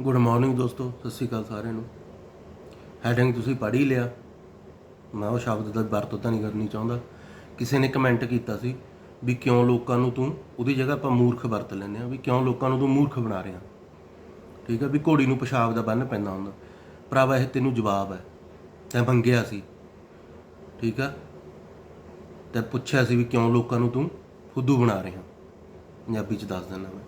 Good morning ਦੋਸਤੋ, ਸਤਿ ਸ਼੍ਰੀ ਅਕਾਲ ਸਾਰਿਆਂ ਨੂੰ। ਹੈਡਿੰਗ ਤੁਸੀਂ ਪੜ੍ਹ ਹੀ ਲਿਆ। ਮੈਂ ਉਹ ਸ਼ਬਦ ਦਾ ਵਰਤੋਂ ਤਾਂ ਨਹੀਂ ਕਰਨੀ ਚਾਹੁੰਦਾ। ਕਿਸੇ ਨੇ ਕਮੈਂਟ ਕੀਤਾ ਸੀ ਵੀ ਕਿਉਂ ਲੋਕਾਂ ਨੂੰ ਤੂੰ ਉਹਦੀ ਜਗ੍ਹਾ ਆਪਾਂ ਮੂਰਖ ਵਰਤ ਲੈਂਦੇ ਆ ਵੀ ਕਿਉਂ ਲੋਕਾਂ ਨੂੰ ਤੂੰ ਮੂਰਖ ਬਣਾ ਰਿਹਾ। ਠੀਕ ਆ ਵੀ ਘੋੜੀ ਨੂੰ ਪਿਸ਼ਾਬ ਦਾ ਬੰਨ ਪੈਂਦਾ ਹੁੰਦਾ। ਭਰਾਵਾ, ਇਹ ਤੈਨੂੰ ਜਵਾਬ ਹੈ। ਤੈਂ ਮੰਗਿਆ ਸੀ। ਠੀਕ ਆ ਤੇ ਪੁੱਛਿਆ ਸੀ ਵੀ ਕਿਉਂ ਲੋਕਾਂ ਨੂੰ ਤੂੰ ਫੁੱਦੂ ਬਣਾ ਰਿਹਾ। ਪੰਜਾਬੀ ਚ ਦੱਸ ਦਿੰਦਾ ਮੈਂ।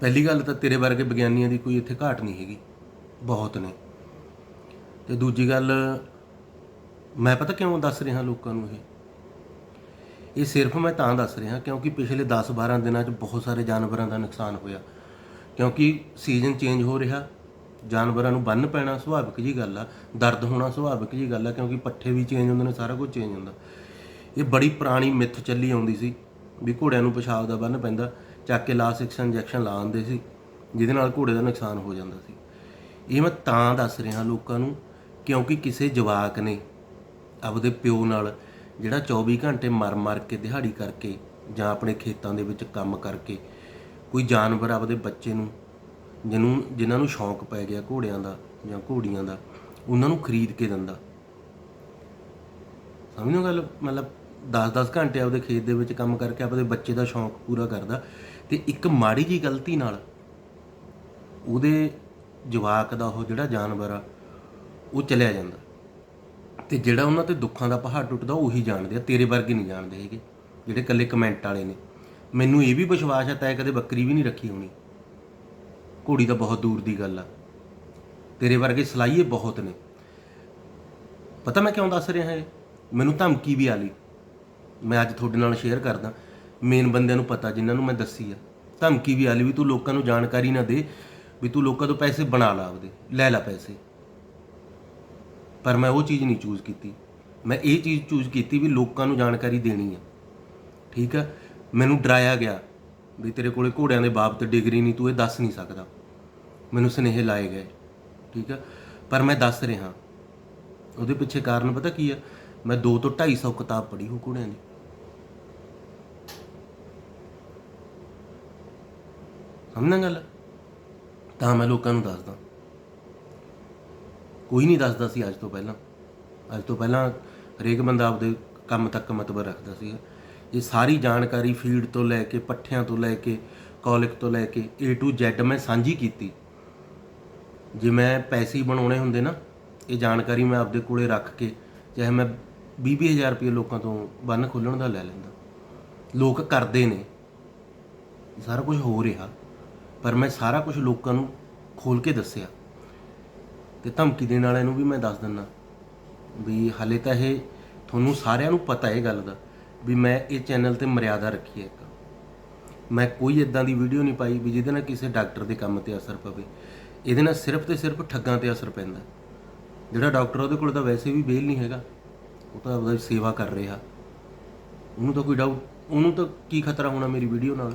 ਪਹਿਲੀ ਗੱਲ ਤਾਂ ਤੇਰੇ ਵਰਗੇ ਵਿਗਿਆਨੀਆਂ ਦੀ ਕੋਈ ਇੱਥੇ ਘਾਟ ਨਹੀਂ ਹੈਗੀ। ਬਹੁਤ ਨੇ। ਤੇ ਦੂਜੀ ਗੱਲ, ਮੈਂ ਪਤਾ ਕਿਉਂ ਦੱਸ ਰਿਹਾ ਲੋਕਾਂ ਨੂੰ ਇਹ? ਇਹ ਸਿਰਫ ਮੈਂ ਤਾਂ ਦੱਸ ਰਿਹਾ ਕਿਉਂਕਿ ਪਿਛਲੇ 10-12 ਦਿਨਾਂ 'ਚ ਬਹੁਤ ਸਾਰੇ ਜਾਨਵਰਾਂ ਦਾ ਨੁਕਸਾਨ ਹੋਇਆ। ਕਿਉਂਕਿ ਸੀਜ਼ਨ ਚੇਂਜ ਹੋ ਰਿਹਾ। ਜਾਨਵਰਾਂ ਨੂੰ ਬੰਨ ਪੈਣਾ ਸੁਭਾਵਿਕ ਜੀ ਗੱਲ ਆ। ਦਰਦ ਹੋਣਾ ਸੁਭਾਵਿਕ ਜੀ ਗੱਲ ਆ ਕਿਉਂਕਿ ਪੱਠੇ ਵੀ ਚੇਂਜ ਹੁੰਦੇ ਨੇ, ਸਾਰਾ ਕੁਝ ਚੇਂਜ ਹੁੰਦਾ। ਇਹ ਬੜੀ ਪੁਰਾਣੀ ਮਿੱਥ ਚੱਲੀ ਆਉਂਦੀ ਸੀ ਵੀ ਘੋੜਿਆਂ ਨੂੰ ਪਿਸ਼ਾਬ ਦਾ ਬੰਨ ਪੈਂਦਾ। ਚੱਕ ਕੇ ਲਾਸ ਐਕਸ਼ਨ ਇੰਜੈਕਸ਼ਨ ਲਾ ਦਿੰਦੇ ਸੀ, ਜਿਹਦੇ ਨਾਲ ਘੋੜੇ ਦਾ ਨੁਕਸਾਨ ਹੋ ਜਾਂਦਾ ਸੀ। ਇਹ ਮੈਂ ਤਾਂ ਦੱਸ ਰਿਹਾ ਲੋਕਾਂ ਨੂੰ, ਕਿਉਂਕਿ ਕਿਸੇ ਜਵਾਕ ਨੇ ਆਪਦੇ ਪਿਓ ਨਾਲ ਜਿਹੜਾ 24 ਘੰਟੇ ਮਰ-ਮਰ ਕੇ ਦਿਹਾੜੀ ਕਰਕੇ ਜਾਂ ਆਪਣੇ ਖੇਤਾਂ ਦੇ ਵਿੱਚ ਕੰਮ ਕਰਕੇ ਕੋਈ ਜਾਨਵਰ ਆਪਦੇ ਬੱਚੇ ਨੂੰ, ਜਿਹਨੂੰ ਜਿਨ੍ਹਾਂ ਨੂੰ ਸ਼ੌਂਕ ਪੈ ਗਿਆ ਘੋੜਿਆਂ ਦਾ ਜਾਂ ਘੋੜੀਆਂ ਦਾ, ਉਹਨਾਂ ਨੂੰ ਖਰੀਦ ਕੇ ਦਿੰਦਾ। ਸਮਝੋ ਗੱਲ? ਮਤਲਬ 10-10 ਘੰਟੇ ਆਪਦੇ ਖੇਤ ਦੇ ਵਿੱਚ ਕੰਮ ਕਰਕੇ ਆਪਦੇ ਬੱਚੇ ਦਾ ਸ਼ੌਂਕ ਪੂਰਾ ਕਰਦਾ। ਤੇ ਇੱਕ ਮਾੜੀ ਜੀ ਗਲਤੀ ਨਾਲ ਉਹਦੇ ਜਵਾਕ ਦਾ ਉਹ ਜਿਹੜਾ ਜਾਨਵਰ ਆ, ਉਹ ਚਲਿਆ ਜਾਂਦਾ। ਤੇ ਜਿਹੜਾ ਉਹਨਾਂ ਤੇ ਦੁੱਖਾਂ ਦਾ ਪਹਾੜ ਟੁੱਟਦਾ, ਉਹੀ ਜਾਣਦੇ ਆ, ਤੇਰੇ ਵਰਗੇ ਨਹੀਂ ਜਾਣਦੇ ਹੈਗੇ, ਜਿਹੜੇ ਇਕੱਲੇ ਕਮੈਂਟ ਵਾਲੇ ਨੇ। ਮੈਨੂੰ ਇਹ ਵੀ ਵਿਸ਼ਵਾਸ ਹੈ ਤੈਂ ਕਦੇ ਬੱਕਰੀ ਵੀ ਨਹੀਂ ਰੱਖੀ ਹੋਣੀ। ਘੋੜੀ ਤਾਂ ਬਹੁਤ ਦੂਰ ਦੀ ਗੱਲ ਆ। ਤੇਰੇ ਵਰਗੇ ਸਲਾਈਏ ਬਹੁਤ ਨੇ। ਪਤਾ ਮੈਂ ਕਿਉਂ ਦੱਸ ਰਿਹਾ ਇਹ? ਮੈਨੂੰ ਧਮਕੀ ਵੀ ਆ ਲਈ ਮੈਂ ਅੱਜ ਤੁਹਾਡੇ ਨਾਲ ਸ਼ੇਅਰ ਕਰਦਾ। ਮੇਨ ਬੰਦਿਆਂ ਨੂੰ ਪਤਾ, ਜਿਨ੍ਹਾਂ ਨੂੰ ਮੈਂ ਦੱਸੀ ਆ। ਧਮਕੀ ਵੀ ਆਲੀ ਵੀ ਤੂੰ ਲੋਕਾਂ ਨੂੰ ਜਾਣਕਾਰੀ ਨਾ ਦੇ ਵੀ ਤੂੰ ਲੋਕਾਂ ਤੋਂ ਪੈਸੇ ਬਣਾ ਲਾ ਆਪਦੇ, ਲੈ ਲੈ ਪੈਸੇ। ਪਰ ਮੈਂ ਉਹ ਚੀਜ਼ ਨਹੀਂ ਚੂਜ਼ ਕੀਤੀ। ਮੈਂ ਇਹ ਚੀਜ਼ ਚੂਜ਼ ਕੀਤੀ ਵੀ ਲੋਕਾਂ ਨੂੰ ਜਾਣਕਾਰੀ ਦੇਣੀ ਆ। ਠੀਕ ਆ? ਮੈਨੂੰ ਡਰਾਇਆ ਗਿਆ ਵੀ ਤੇਰੇ ਕੋਲੇ ਘੋੜਿਆਂ ਦੇ ਬਾਬਤ ਡਿਗਰੀ ਨਹੀਂ, ਤੂੰ ਇਹ ਦੱਸ ਨਹੀਂ ਸਕਦਾ। ਮੈਨੂੰ ਸੁਨੇਹੇ ਲਾਏ ਗਏ। ਠੀਕ ਆ? ਪਰ ਮੈਂ ਦੱਸ ਰਿਹਾ। ਉਹਦੇ ਪਿੱਛੇ ਕਾਰਨ ਪਤਾ ਕੀ ਆ? ਮੈਂ 2 ਤੋਂ 250 ਕਿਤਾਬ ਪੜ੍ਹੀ ਹੋ ਘੋੜਿਆਂ ਦੀ। ਸਮਝਣਾ ਗੱਲ ਤਾਂ ਮੈਂ ਲੋਕਾਂ ਨੂੰ ਦੱਸਦਾ। ਕੋਈ ਨਹੀਂ ਦੱਸਦਾ ਸੀ ਅੱਜ ਤੋਂ ਪਹਿਲਾਂ। ਅੱਜ ਤੋਂ ਪਹਿਲਾਂ ਹਰੇਕ ਬੰਦਾ ਆਪਦੇ ਕੰਮ ਤੱਕ ਮਤਲਬ ਰੱਖਦਾ ਸੀ ਇਹ ਸਾਰੀ ਜਾਣਕਾਰੀ ਫੀਡ ਤੋਂ ਲੈ ਕੇ, ਪੱਠਿਆਂ ਤੋਂ ਲੈ ਕੇ, ਕੌਲਿਕ ਤੋਂ ਲੈ ਕੇ, A to Z ਮੈਂ ਸਾਂਝੀ ਕੀਤੀ। ਜੇ ਮੈਂ ਪੈਸੇ ਬਣਾਉਣੇ ਹੁੰਦੇ ਨਾ, ਇਹ ਜਾਣਕਾਰੀ ਮੈਂ ਆਪਦੇ ਕੋਲੇ ਰੱਖ ਕੇ, ਚਾਹੇ ਮੈਂ 20-20000 ਰੁਪਏ ਲੋਕਾਂ ਤੋਂ ਬੰਨ ਖੋਲਣ ਦਾ ਲੈ ਲੈਂਦਾ। ਲੋਕ ਕਰਦੇ ਨੇ। ਸਾਰਾ ਕੁਝ ਹੋ ਰਿਹਾ। ਪਰ ਮੈਂ ਸਾਰਾ ਕੁਝ ਲੋਕਾਂ ਨੂੰ ਖੋਲ ਕੇ ਦੱਸਿਆ ਤੇ ਧਮਕੀ ਦੇਣ ਵਾਲਿਆਂ ਨੂੰ ਵੀ ਮੈਂ ਦੱਸ ਦਿੰਦਾ ਵੀ ਹਾਲੇ ਤਾਂ ਇਹ ਤੁਹਾਨੂੰ ਸਾਰਿਆਂ ਨੂੰ ਪਤਾ ਇਹ ਗੱਲ ਦਾ ਵੀ ਮੈਂ ਇਹ ਚੈਨਲ ਤੇ ਮਰਿਆਦਾ ਰੱਖੀ ਹੈ ਇੱਕ। ਮੈਂ ਕੋਈ ਇਦਾਂ ਦੀ ਵੀਡੀਓ ਨਹੀਂ ਪਾਈ ਵੀ ਜਿਹਦੇ ਨਾਲ ਕਿਸੇ ਡਾਕਟਰ ਦੇ ਕੰਮ ਤੇ ਅਸਰ ਪਵੇ। ਇਹਦੇ ਨਾਲ ਸਿਰਫ ਤੇ ਸਿਰਫ ਠੱਗਾਂ ਤੇ ਅਸਰ ਪੈਂਦਾ। ਜਿਹੜਾ ਡਾਕਟਰ ਉਹਦੇ ਕੋਲ ਤਾਂ ਵੈਸੇ ਵੀ ਬੇਲ ਨਹੀਂ ਹੈਗਾ। ਉਹ ਤਾਂ ਆਪਦਾ ਸੇਵਾ ਕਰ ਰਿਹਾ। ਉਹਨੂੰ ਤਾਂ ਕੋਈ ਡਾਊਟ ਉਹਨੂੰ ਤਾਂ ਕੀ ਖਤਰਾ ਹੋਣਾ ਮੇਰੀ ਵੀਡੀਓ ਨਾਲ?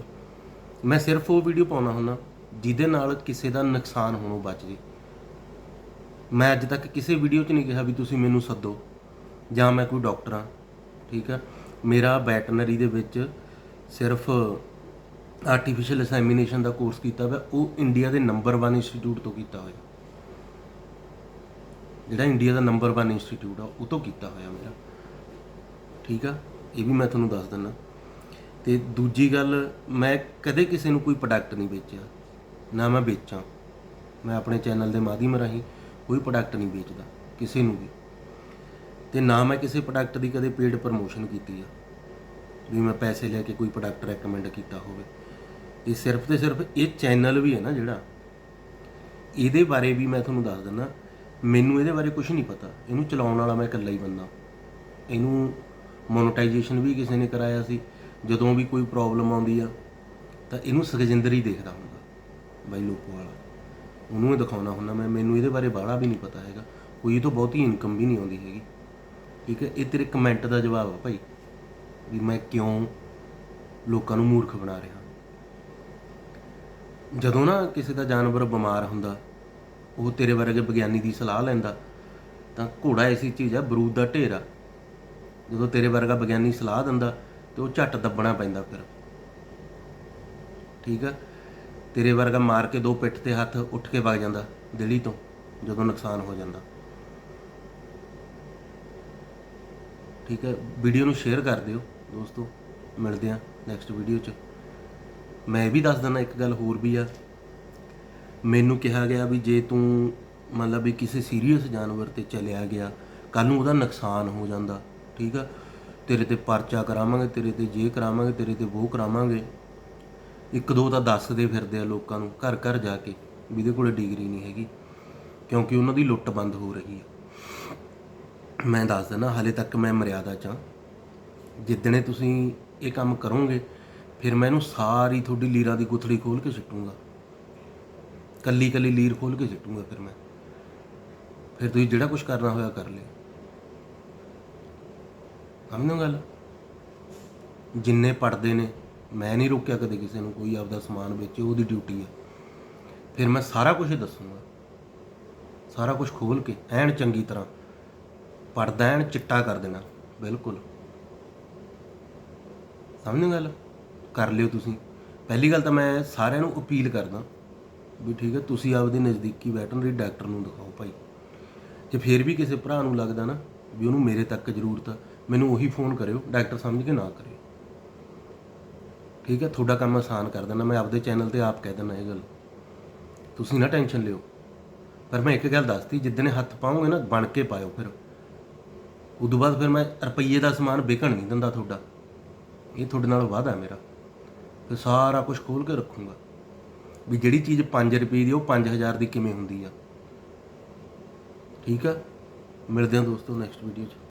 ਮੈਂ ਸਿਰਫ ਉਹ ਵੀਡੀਓ ਪਾਉਣਾ ਹੁੰਦਾ ਜਿਹਦੇ ਨਾਲ ਕਿਸੇ ਦਾ ਨੁਕਸਾਨ ਹੋਣੋਂ ਬਚ ਜੇ। ਮੈਂ ਅੱਜ ਤੱਕ ਕਿਸੇ ਵੀਡੀਓ 'ਚ ਨਹੀਂ ਕਿਹਾ ਵੀ ਤੁਸੀਂ ਮੈਨੂੰ ਸੱਦੋ ਜਾਂ ਮੈਂ ਕੋਈ ਡਾਕਟਰ ਹਾਂ, ਠੀਕ ਆ? ਮੇਰਾ ਵੈਟਰਨਰੀ ਦੇ ਵਿੱਚ ਸਿਰਫ ਆਰਟੀਫੀਸ਼ੀਅਲ ਇਨਸੈਮੀਨੇਸ਼ਨ ਦਾ ਕੋਰਸ ਕੀਤਾ ਹੋਇਆ, ਉਹ ਇੰਡੀਆ ਦੇ ਨੰਬਰ 1 ਇੰਸਟੀਚਿਊਟ ਤੋਂ ਕੀਤਾ ਹੋਇਆ। ਜਿਹੜਾ ਇੰਡੀਆ ਦਾ ਨੰਬਰ 1 ਇੰਸਟੀਚਿਊਟ ਆ, ਉਹ ਤੋਂ ਕੀਤਾ ਹੋਇਆ ਮੇਰਾ। ਠੀਕ ਆ? ਇਹ ਵੀ ਮੈਂ ਤੁਹਾਨੂੰ ਦੱਸ ਦਿੰਦਾ। ਤੇ ਦੂਜੀ ਗੱਲ, ਮੈਂ ਕਦੇ ਕਿਸੇ ਨੂੰ ਕੋਈ ਪ੍ਰੋਡਕਟ ਨਹੀਂ ਵੇਚਿਆ, ਨਾ ਮੈਂ ਵੇਚਾਂ। ਮੈਂ ਆਪਣੇ ਚੈਨਲ ਦੇ ਮਾਧਿਅਮ ਰਾਹੀਂ ਕੋਈ ਪ੍ਰੋਡਕਟ ਨਹੀਂ ਵੇਚਦਾ, ਕਿਸੇ ਨੂੰ ਵੀ। ਤੇ ਨਾ ਮੈਂ ਕਿਸੇ ਪ੍ਰੋਡਕਟ ਦੀ ਕਦੇ ਪੇਡ ਪ੍ਰਮੋਸ਼ਨ ਕੀਤੀ ਆ, ਵੀ ਮੈਂ ਪੈਸੇ ਲੈ ਕੇ ਕੋਈ ਪ੍ਰੋਡਕਟ ਰეკਮੈਂਡ ਕੀਤਾ ਹੋਵੇ। ਇਹ ਸਿਰਫ ਤੇ ਸਿਰਫ ਇਹ ਚੈਨਲ ਵੀ ਹੈ ਨਾ ਜਿਹੜਾ, ਇਹਦੇ ਬਾਰੇ ਵੀ ਮੈਂ ਤੁਹਾਨੂੰ ਦੱਸ ਦਿੰਦਾ, ਮੈਨੂੰ ਇਹਦੇ ਬਾਰੇ ਕੁਝ ਨਹੀਂ ਪਤਾ। ਇਹਨੂੰ ਚਲਾਉਣ ਵਾਲਾ ਮੈਂ ਇਕੱਲਾ ਹੀ ਬੰਦਾ। ਇਹਨੂੰ ਮੋਨੇਟਾਈਜੇਸ਼ਨ ਵੀ ਕਿਸੇ ਨੇ ਕਰਾਇਆ ਸੀ ਜਦੋਂ ਵੀ ਕੋਈ ਪ੍ਰੋਬਲਮ ਆਉਂਦੀ ਆ, ਤਾਂ ਇਹਨੂੰ ਸੁਖਜਿੰਦਰ ਹੀ ਦੇਖਦਾ ਹੁੰਦਾ, ਬਾਈ ਲੋਕੋ ਵਾਲਾ। ਉਹਨੂੰ ਹੀ ਦਿਖਾਉਣਾ ਹੁੰਦਾ ਮੈਂ, ਮੈਨੂੰ ਇਹਦੇ ਬਾਰੇ ਬਾਹਲਾ ਵੀ ਨਹੀਂ ਪਤਾ ਹੈਗਾ। ਕੋਈ ਇਹ ਤੋਂ ਬਹੁਤੀ ਇਨਕਮ ਵੀ ਨਹੀਂ ਆਉਂਦੀ ਹੈਗੀ। ਠੀਕ ਹੈ, ਇਹ ਤੇਰੇ ਕਮੈਂਟ ਦਾ ਜਵਾਬ ਆ ਭਾਈ, ਵੀ ਮੈਂ ਕਿਉਂ ਲੋਕਾਂ ਨੂੰ ਮੂਰਖ ਬਣਾ ਰਿਹਾ। ਜਦੋਂ ਨਾ ਕਿਸੇ ਦਾ ਜਾਨਵਰ ਬਿਮਾਰ ਹੁੰਦਾ, ਉਹ ਤੇਰੇ ਵਰਗੇ ਵਿਗਿਆਨੀ ਦੀ ਸਲਾਹ ਲੈਂਦਾ, ਤਾਂ ਘੋੜਾ ਐਸੀ ਚੀਜ਼ ਆ, ਬਰੂਦ ਦਾ ਢੇਰ ਆ। ਜਦੋਂ ਤੇਰੇ ਵਰਗਾ ਵਿਗਿਆਨੀ ਸਲਾਹ ਦਿੰਦਾ ਤੇ ਉਹ ਝੱਟ ਦੱਬਣਾ ਪੈਂਦਾ ਫਿਰ। ਠੀਕ ਆ? ਤੇਰੇ ਵਰਗਾ ਮਾਰ ਕੇ ਦੋ ਪਿੱਠ ਤੇ ਹੱਥ ਉੱਠ ਕੇ ਵਗ ਜਾਂਦਾ, ਦਿਲੀ ਤੋਂ, ਜਦੋਂ ਨੁਕਸਾਨ ਹੋ ਜਾਂਦਾ। ਠੀਕ ਹੈ ਵੀਡੀਓ ਨੂੰ ਸ਼ੇਅਰ ਕਰ ਦਿਓ ਦੋਸਤੋ। ਮਿਲਦੇ ਆ ਨੈਕਸਟ ਵੀਡੀਓ 'ਚ। ਮੈਂ ਇਹ ਵੀ ਦੱਸ ਦਿੰਦਾ ਇੱਕ ਗੱਲ ਹੋਰ ਵੀ ਆ। ਮੈਨੂੰ ਕਿਹਾ ਗਿਆ ਵੀ ਜੇ ਤੂੰ ਮਤਲਬ ਵੀ ਕਿਸੇ ਸੀਰੀਅਸ ਜਾਨਵਰ ਤੇ ਚਲਿਆ ਗਿਆ ਕੱਲ ਨੂੰ ਉਹਦਾ ਨੁਕਸਾਨ ਹੋ ਜਾਂਦਾ। ਠੀਕ ਆ? ਤੇਰੇ ਤੇ ਪਰਚਾ ਕਰਾਵਾਂਗੇ, ਤੇਰੇ ਤੇ ਜੇ ਕਰਾਵਾਂਗੇ, ਤੇਰੇ ਤੇ ਉਹ ਕਰਾਵਾਂਗੇ। ਇੱਕ ਦੋ ਤਾਂ ਦੱਸਦੇ ਫਿਰਦੇ ਆ ਲੋਕਾਂ ਨੂੰ ਘਰ ਘਰ ਜਾ ਕੇ ਵੀ ਇਹਦੇ ਕੋਲੇ ਡਿਗਰੀ ਨਹੀਂ ਹੈਗੀ, ਕਿਉਂਕਿ ਉਹਨਾਂ ਦੀ ਲੁੱਟ ਬੰਦ ਹੋ ਰਹੀ ਹੈ ਮੈਂ ਦੱਸ ਦਿੰਦਾ, ਹਾਲੇ ਤੱਕ ਮੈਂ ਮਰਿਆਦਾ ਚ ਹਾਂ। ਜਿੱਦਣੇ ਤੁਸੀਂ ਇਹ ਕੰਮ ਕਰੋਗੇ, ਫਿਰ ਮੈਂ ਇਹਨੂੰ ਸਾਰੀ ਤੁਹਾਡੀ ਲੀਰਾਂ ਦੀ ਗੁਥੜੀ ਖੋਲ ਕੇ ਸਿੱਟੂੰਗਾ। ਕੱਲੀ ਕੱਲੀ ਲੀਰ ਖੋਲ ਕੇ ਸਿੱਟੂੰਗਾ ਫਿਰ ਮੈਂ। ਫਿਰ ਤੁਸੀਂ ਜਿਹੜਾ ਕੁਝ ਕਰਨਾ ਹੋਇਆ ਕਰ ਲਿਓ। ਸਮਝੋ ਗੱਲ? ਜਿੰਨੇ ਪੜਦੇ ਨੇ, ਮੈਂ ਨਹੀਂ ਰੋਕਿਆ ਕਦੇ ਕਿਸੇ ਨੂੰ ਕੋਈ ਆਪਦਾ ਸਮਾਨ ਵੇਚੇ, ਉਹਦੀ ਡਿਊਟੀ ਹੈ ਫਿਰ ਮੈਂ ਸਾਰਾ ਕੁਝ ਦੱਸੂੰਗਾ। ਸਾਰਾ ਕੁਝ ਖੋਲ ਕੇ, ਐਨ ਚੰਗੀ ਤਰ੍ਹਾਂ। ਪੜਦਾ ਐਨ ਚਿੱਟਾ ਕਰ ਦੇਣਾ, ਬਿਲਕੁਲ। ਸਮਝੋ ਗੱਲ? ਕਰ ਲਿਓ ਤੁਸੀਂ। ਪਹਿਲੀ ਗੱਲ ਤਾਂ ਮੈਂ ਸਾਰਿਆਂ ਨੂੰ ਅਪੀਲ ਕਰਦਾ ਵੀ ਠੀਕ ਹੈ ਤੁਸੀਂ ਆਪਦੇ ਨਜ਼ਦੀਕੀ ਵੈਟਰਨਰੀ ਡਾਕਟਰ ਨੂੰ ਦਿਖਾਓ ਭਾਈ। ਜੇ ਫੇਰ ਵੀ ਕਿਸੇ ਭਰਾ ਨੂੰ ਲੱਗਦਾ ਨਾ ਵੀ ਉਹਨੂੰ ਮੇਰੇ ਤੱਕ ਜ਼ਰੂਰਤ ਆ ਮੈਨੂੰ ਉਹੀ ਫੋਨ ਕਰਿਓ, ਡਾਕਟਰ ਸਮਝ ਕੇ ਨਾ ਕਰਿਓ। ਠੀਕ ਹੈ? ਤੁਹਾਡਾ ਕੰਮ ਆਸਾਨ ਕਰ ਦਿੰਦਾ, ਮੈਂ ਆਪਦੇ ਚੈਨਲ ਤੇ ਆਪ ਕਹਿ ਦਿੰਦਾ ਇਹ ਗੱਲ। ਤੁਸੀਂ ਨਾ ਟੈਨਸ਼ਨ ਲਿਓ। ਪਰ ਮੈਂ ਇੱਕ ਗੱਲ ਦੱਸਤੀ ਜਿੱਦਣੇ ਹੱਥ ਪਾਉਂਗੇ ਨਾ, ਬਣ ਕੇ ਪਾਇਓ ਫਿਰ। ਉਦੋਂ ਬਾਅਦ ਫਿਰ ਮੈਂ ਰੁਪਈਏ ਦਾ ਸਮਾਨ ਵਿਕਣ ਨਹੀਂ ਦਿੰਦਾ ਤੁਹਾਡਾ। ਇਹ ਤੁਹਾਡੇ ਨਾਲ ਵਾਅਦਾ ਮੇਰਾ। ਫਿਰ ਸਾਰਾ ਕੁਝ ਖੋਲ ਕੇ ਰੱਖੂੰਗਾ। ਵੀ ਜਿਹੜੀ ਚੀਜ਼ 5 ਰੁਪਏ ਦੀ ਉਹ 5000 ਦੀ ਕਿਵੇਂ ਹੁੰਦੀ ਆ? ਠੀਕ ਆ? ਮਿਲਦੇ ਹਾਂ ਦੋਸਤੋ ਨੈਕਸਟ ਵੀਡੀਓ 'ਚ।